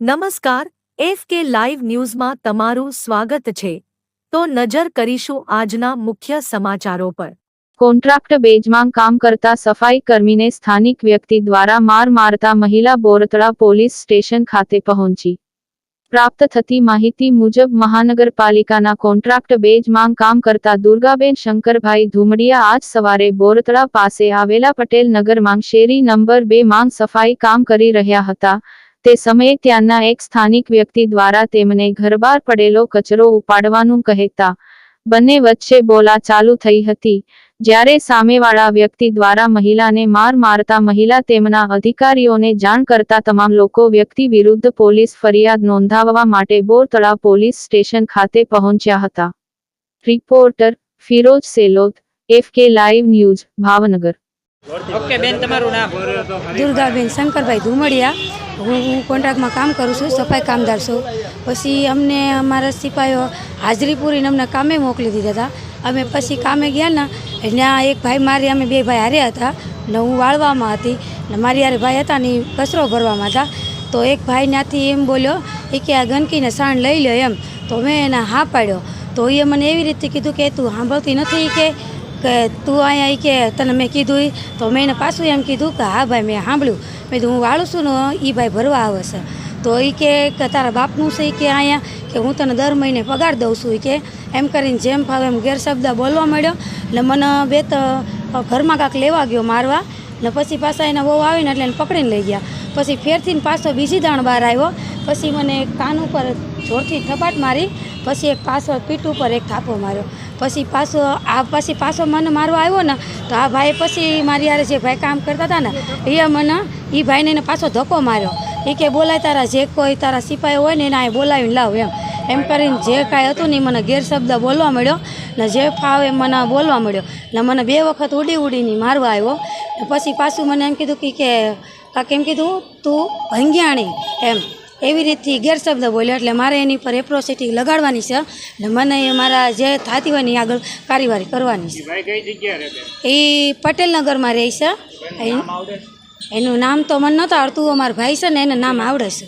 નમસ્કાર, F K live ન્યૂઝમાં તમારું સ્વાગત છે. તો નજર કરીશું આજના મુખ્ય સમાચારો પર. કોન્ટ્રાક્ટ બેજમાં કામ કરતા સફાઈ કર્મીને સ્થાનિક વ્યક્તિ દ્વારા માર મારતા મહિલા બોરતળા પોલીસ સ્ટેશન ખાતે પહોંચી. પ્રાપ્ત થતી માહિતી મુજબ મહાનગરપાલિકાના કોન્ટ્રાક્ટ બેઝમાં કામ કરતા દુર્ગાબેન શંકરભાઈ ધુમડિયા આજ સવારે બોરતળા પાસે આવેલા પટેલ નગરમાં શેરી નંબર બે માં સફાઈ કામ કરી રહ્યા હતા. તે સમયે ત્યાંના એક સ્થાનિક વ્યક્તિ દ્વારા તેમને ઘરબાર પડેલો કચરો ઉપાડવાનું કહેતા બંને વચ્ચે બોલા ચાલુ થઈ હતી. જ્યારે સામેવાળા વ્યક્તિ દ્વારા મહિલાને માર મારતા મહિલા તેમના અધિકારીઓને જાણ કરતા તમામ લોકો વ્યક્તિ વિરુદ્ધ પોલીસ ફરિયાદ નોંધાવવા માટે બોરતળા પોલીસ સ્ટેશન ખાતે પહોંચ્યા હતા. Reporter Firoz Selot, F K live news, Bhavnagar. Okay બેન તમારું નામ? દુર્ગાબેન શંકરભાઈ ધુમડિયા હું હું કોન્ટ્રાક્ટમાં કામ કરું છું સફાઈ કામદાર છું. પછી અમને અમારા સિપાહીઓ હાજરી પૂરીને અમને કામે મોકલી દીધા હતા. અમે પછી કામે ગયા ને ત્યાં એક ભાઈ મારી અમે બે ભાઈ હાર્યા હતા. ને હું વાળવામાં હતી. ને મારી હારે ભાઈ હતા ને કચરો ભરવામાં હતા. તો એક ભાઈ ત્યાંથી એમ બોલ્યો એ કે આ ગંદકીને સાણ લઈ લો એમ. તો મેં એને હા પાડ્યો. તો એ મને એવી રીતે કીધું કે તું સાંભળતી નથી કે કે તું અહીંયા કે તને મેં કીધું? તો મેં એને પાછું એમ કીધું કે હા ભાઈ, મેં સાંભળ્યું. મેં કીધું, હું વાળું છું ને એ ભાઈ ભરવા આવે છે. તો એ કે તારા બાપનું છે કે અહીંયા, કે હું તને દર મહિને પગાર દઉં છું કે. એમ કરીને જેમ ફાવે એમ ગેરશબ્દ બોલવા માંડ્યો. એટલે મને બે તો ઘરમાં કાંક લેવા ગયો મારવા. ને પછી પાછા એના બહુ આવીને એટલે એને પકડીને લઈ ગયા. પછી ફેરથી પાછો બીજી દાણ બહાર આવ્યો. પછી મને કાન ઉપર જોરથી થપાટ મારી. પછી એક પાછળ પીઠ ઉપર એક થાપો માર્યો. પછી પાછો આ પછી પાછો મને મારવા આવ્યો ને, તો આ ભાઈ પછી મારી યારે જે ભાઈ કામ કરતા હતા ને, એ મને એ ભાઈને એને પાછો ધક્કો માર્યો. એ કે, બોલાય તારા જે કોઈ તારા સિપાહી હોય ને, એને આ બોલાવીને લાવ, એમ. એમ કરીને જે કાંઈ હતું ને એ મને ગેરશબ્દ બોલવા મળ્યો. ને જે ફાવે મને બોલવા મળ્યો. ને મને બે વખત ઉડી ઉડીને મારવા આવ્યો. પછી પાછું મને એમ કીધું કે કે કાંક એમ કીધું, તું ભંગ્યાણી, એમ. એવી રીતથી ગેરશબ્દ બોલ્યો એટલે મારે એની પર એપ્રોસિટી લગાડવાની છે એટલે મને મારા જે થતી હોય ને એ આગળ કાર્યવાહી કરવાની છે. એ પટેલનગરમાં રહે છે? એનું નામ તો મને નહોતું આવડતું અમારા ભાઈ છે ને એને નામ આવડે છે.